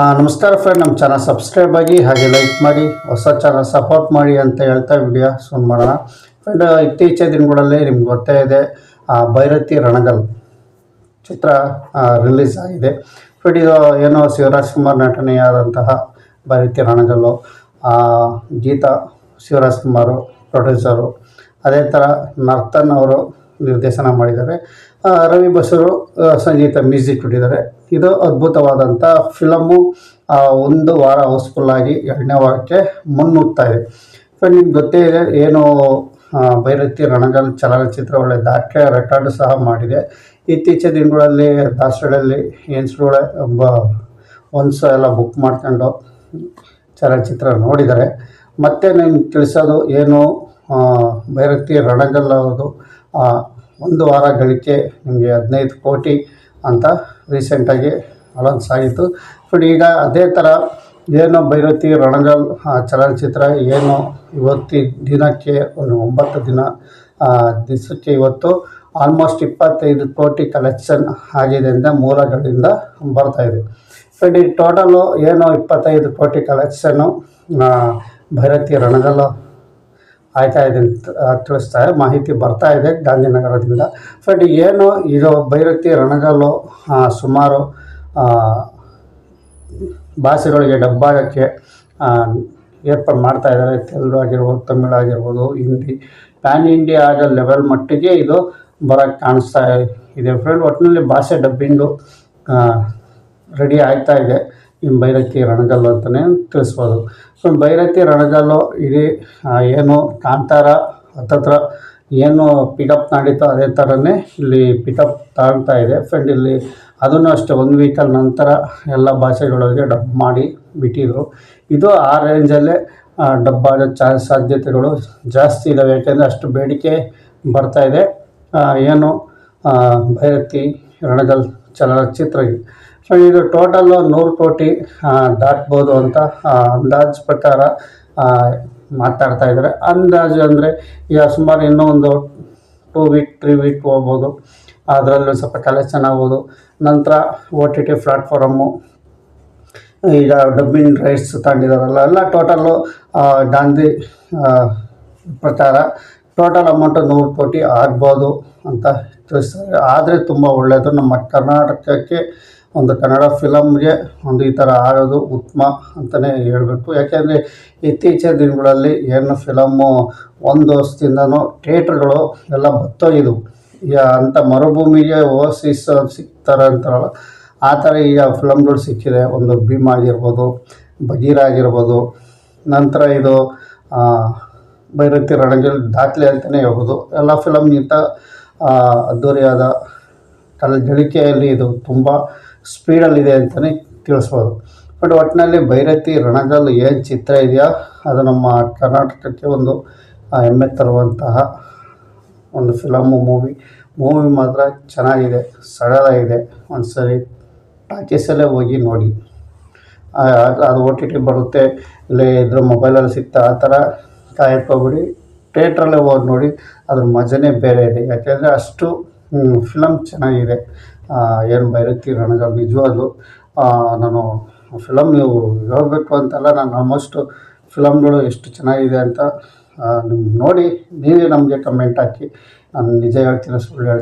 ನಮಸ್ಕಾರ ಫ್ರೆಂಡ್ ನಮ್ಮ channel subscribe ಆಗಿ ಹಾಗೆ ಲೈಕ್ ಮಾಡಿ, ಹೊಸ ಚಾನಲ್ ಸಪೋರ್ಟ್ ಮಾಡಿ ಅಂತ ಹೇಳ್ತಾ ವಿಡಿಯೋ ಶುರು ಮಾಡೋಣ. ಫ್ರೆಂಡ್ ಇತ್ತೀಚಿನ ದಿನಗಳಲ್ಲಿ ನಿಮ್ಗೆ ಗೊತ್ತೇ ಇದೆ ಭೈರತಿ ರಣಗಲ್ ಚಿತ್ರ ರಿಲೀಸ್ ಆಗಿದೆ. ಫ್ರೆಂಡ್ ಇದು ಏನೋ ಶಿವರಾಜ್ ಕುಮಾರ್ ನಟನೆಯಾದಂತಹ ಭೈರತಿ ರಣಗಲ್ಲು. ಗೀತಾ ಶಿವರಾಜ್ ಕುಮಾರು ಪ್ರೊಡ್ಯೂಸರು ಅದೇ ಥರ ನರ್ತನ್ ಅವರು ನಿರ್ದೇಶನ ಮಾಡಿದ್ದಾರೆ. ರವಿ ಬಸರು ಸಂಗೀತ ಮ್ಯೂಸಿಕ್ ಕೊಟ್ಟಿದ್ದಾರೆ ಇದು ಅದ್ಭುತವಾದಂಥ ಫಿಲಮ್ಮು ಒಂದು ವಾರ ಹೌಸ್ಫುಲ್ಲಾಗಿ ಎರಡನೇ ವಾರಕ್ಕೆ ಮುನ್ನುಗ್ತಾ ಇದೆ. ಫ್ರೆಂಡ್ ನಿಮ್ಗೆ ಗೊತ್ತೇ ಇದೆ ಏನು ಭೈರತಿ ರಣಗಲ್ ಚಲನಚಿತ್ರ ಒಳ್ಳೆ ದಾಖಲೆ ರೆಕಾರ್ಡ್ ಸಹ ಮಾಡಿದೆ. ಇತ್ತೀಚಿನ ದಿನಗಳಲ್ಲಿ ಏನ್ಸ್ಗಳ ಒಬ್ಬ ಒನ್ಸ್ ಎಲ್ಲ ಬುಕ್ ಮಾಡ್ಕೊಂಡು ಚಲನಚಿತ್ರ ನೋಡಿದ್ದಾರೆ. ಮತ್ತೆ ನಿಮ್ಗೆ ತಿಳಿಸೋದು ಏನು ಭೈರತಿ ರಣಗಲ್ ಅವ್ರದ್ದು ಆ, ಒಂದು ವಾರ ಗಳಿಕೆ ನಿಮಗೆ ಹದಿನೈದು ಕೋಟಿ ಅಂತ ರೀಸೆಂಟಾಗಿ ಅನೌನ್ಸ್ ಆಗಿತ್ತು. ಬಟ್ ಈಗ ಅದೇ ಥರ ಏನು ಭೈರತಿ ರಣಗಲ್ ಚಲನಚಿತ್ರ ಏನು ಇವತ್ತಿ ದಿನಕ್ಕೆ ಒಂದು ಒಂಬತ್ತು ದಿನ ದಿವಸಕ್ಕೆ ಇವತ್ತು ಆಲ್ಮೋಸ್ಟ್ ಇಪ್ಪತ್ತೈದು ಕೋಟಿ ಕಲೆಕ್ಷನ್ ಆಗಿದೆ ಅಂತ ಮೂಲಗಳಿಂದ ಬರ್ತಾ ಇದೆ. ಬಟ್ ಈ ಟೋಟಲು ಏನು ಇಪ್ಪತ್ತೈದು ಕೋಟಿ ಕಲೆಕ್ಷನ್ನು ಭೈರತಿ ರಣಗಲ್ ಆಯ್ತಾ ಇದೆ ಅಂತ ಮಾಹಿತಿ ಬರ್ತಾ ಇದೆ ಗಾಂಧಿನಗರದಿಂದ. ಫ್ರೆಂಡ್, ಏನು ಇದು ಭೈರತಿ ರಣಗಲ್ಲು ಸುಮಾರು ಭಾಷೆಗಳಿಗೆ ಡಬ್ಬಾಗಕ್ಕೆ ಏರ್ಪಾಡು ಮಾಡ್ತಾ ಇದ್ದಾರೆ. ತೆಲುಗು ಆಗಿರ್ಬೋದು, ತಮಿಳು ಆಗಿರ್ಬೋದು, ಹಿಂದಿ, ಪ್ಯಾನ್ ಇಂಡಿಯಾ ಆಗೋ ಲೆವೆಲ್ ಮಟ್ಟಿಗೆ ಇದು ಬರೋಕ್ಕೆ ಕಾಣಿಸ್ತಾ ಇದೆ. ಫ್ರೆಂಡ್ ಒಟ್ಟಿನಲ್ಲಿ ಭಾಷೆ ಡಬ್ಬಿಂಗು ರೆಡಿ ಆಗ್ತಾ ಇದೆ. ಭೈರತಿ ರಣಗಲ್ಲು ಅಂತಲೇ ತಿಳಿಸ್ಬೋದು. ಸೊ ಭೈರತಿ ರಣಗಲ್ಲು ಇಡೀ ಏನು ಕಾಂತಾರ ಹತ್ತತ್ರ ಏನು ಪಿಕಪ್ ನಡೀತೋ ಅದೇ ಥರನೇ ಇಲ್ಲಿ ಪಿಕಪ್ ತಾಳ್ತಾ ಇದೆ. ಫ್ರೆಂಡ್ ಇಲ್ಲಿ ಅದನ್ನು ಅಷ್ಟೇ ಒಂದು ವೀಕಲ್ ನಂತರ ಎಲ್ಲ ಭಾಷೆಗಳಿಗೆ ಡಬ್ ಮಾಡಿ ಬಿಟ್ಟಿದ್ರು. ಇದು ಆ ರೇಂಜಲ್ಲೇ ಡಬ್ ಆಗೋ ಚಾ, ಸಾಧ್ಯತೆಗಳು ಜಾಸ್ತಿ ಇದ್ದಾವೆ ಯಾಕೆಂದರೆ ಅಷ್ಟು ಬೇಡಿಕೆ ಬರ್ತಾ ಇದೆ. ಏನು ಭೈರತಿ ರಣಗಲ್ ಚಲನಚಿತ್ರ ಸೊ ಇದು ಟೋಟಲ್ಲು ನೂರು ಕೋಟಿ ದಾಟ್ಬೋದು ಅಂತ ಅಂದಾಜು ಪ್ರಕಾರ ಮಾತಾಡ್ತಾ ಇದ್ದಾರೆ. ಅಂದಾಜು ಅಂದರೆ ಈಗ ಸುಮಾರು ಇನ್ನೂ ಒಂದು ಟೂ ವೀಕ್ ತ್ರೀ ವೀಕ್ ಹೋಗ್ಬೋದು. ಅದರಲ್ಲೂ ಸ್ವಲ್ಪ ಕಲೆಕ್ಷನ್ ಆಗ್ಬೋದು. ನಂತರ ಓ ಟಿ ಟಿ ಪ್ಲಾಟ್ಫಾರಮ್ಮು ಈಗ ಡಬ್ಬಿಂಗ್ ರೈಟ್ಸ್ ತಗೊಂಡಿದ್ದಾರಲ್ಲ ಎಲ್ಲ ಟೋಟಲ್ಲು ಗಾಂಧಿ ಪ್ರಕಾರ ಟೋಟಲ್ ಅಮೌಂಟು ನೂರು ಕೋಟಿ ಆಗ್ಬೋದು ಅಂತ ಆದರೆ ತುಂಬ ಒಳ್ಳೆಯದು ನಮ್ಮ ಕರ್ನಾಟಕಕ್ಕೆ ಒಂದು ಕನ್ನಡ ಫಿಲಮ್ಗೆ ಒಂದು ಈ ಥರ ಆಗೋದು ಉತ್ತಮ ಅಂತಲೇ ಹೇಳಬೇಕು. ಯಾಕೆಂದರೆ ಇತ್ತೀಚಿನ ದಿನಗಳಲ್ಲಿ ಏನು ಫಿಲಮ್ಮು ಒಂದು ವರ್ಷದಿಂದನೂ ಥಿಯೇಟ್ರ್ಗಳು ಎಲ್ಲ ಬತ್ತೋಗಿದ್ವು ಈಗ ಅಂಥ ಮರುಭೂಮಿಗೆ ಓವರ್ಸೀಸ್ ಸಿಗ್ತಾರೆ ಅಂತಾರಲ್ಲ, ಆ ಥರ ಈಗ ಫಿಲಮ್ಗಳು ಸಿಕ್ಕಿದೆ. ಒಂದು ಭೀಮ್ ಆಗಿರ್ಬೋದು ಬಗೀರ ಆಗಿರ್ಬೋದು, ನಂತರ ಇದು ಭೈರತಿ ರಣಗಿಲ್ ದಾಖಲೆ ಅಂತಲೇ ಹೇಳ್ಬೋದು. ಎಲ್ಲ ಫಿಲಮ್ಗಿಂತ ಅದ್ಧೂರಿಯಾದ ಕಲ ಗಳಿಕೆಯಲ್ಲಿ ಇದು ತುಂಬ ಸ್ಪೀಡಲ್ಲಿದೆ ಅಂತಲೇ ತಿಳಿಸ್ಬೋದು. ಬಟ್ ಒಟ್ಟಿನಲ್ಲಿ ಭೈರತಿ ರಣಗಲ್ ಏನು ಚಿತ್ರ ಇದೆಯಾ? ಅದು ನಮ್ಮ ಕರ್ನಾಟಕಕ್ಕೆ ಒಂದು ಹೆಮ್ಮೆ ತರುವಂತಹ ಒಂದು ಫಿಲಮು ಮೂವಿ ಮೂವಿ ಮಾತ್ರ ಚೆನ್ನಾಗಿದೆ ಸಡಲಾಗಿದೆ ಒಂದು ಸರಿ ಟಾಕೀಸಲ್ಲೇ ಹೋಗಿ ನೋಡಿ. ಅದು- ಒ ಟಿ ಟಿ ಬರುತ್ತೆ, ಇಲ್ಲೇ ಇದ್ರ ಮೊಬೈಲಲ್ಲಿ ಸಿಗ್ತಾ, ಆ ಥರ ಕಾಯಕೋಬಿಡಿ ಥಿಯೇಟ್ರಲ್ಲೇ ಹೋಗಿ ನೋಡಿ, ಅದ್ರ ಮಜನೇ ಬೇರೆ ಇದೆ. ಯಾಕೆಂದರೆ ಅಷ್ಟು ಫಿಲಮ್ ಚೆನ್ನಾಗಿದೆ. ಏನು ಭೈರತಿ ರಣಗಲ್ ನಿಜವಾಗ್ಲೂ ನಾನು ಫಿಲಮ್ ನೀವು ಹೇಳಬೇಕು ಅಂತಲ್ಲ, ನಾನು ಆಲ್ಮೋಸ್ಟು ಫಿಲಮ್ಗಳು ಎಷ್ಟು ಚೆನ್ನಾಗಿದೆ ಅಂತ ನೋಡಿ, ನೀವೇ ನಮಗೆ ಕಮೆಂಟ್ ಹಾಕಿ. ನಾನು ನಿಜ ಹೇಳ್ತೀನಿ ಸುಳ್ಳು ಹೇಳ್ತೀನಿ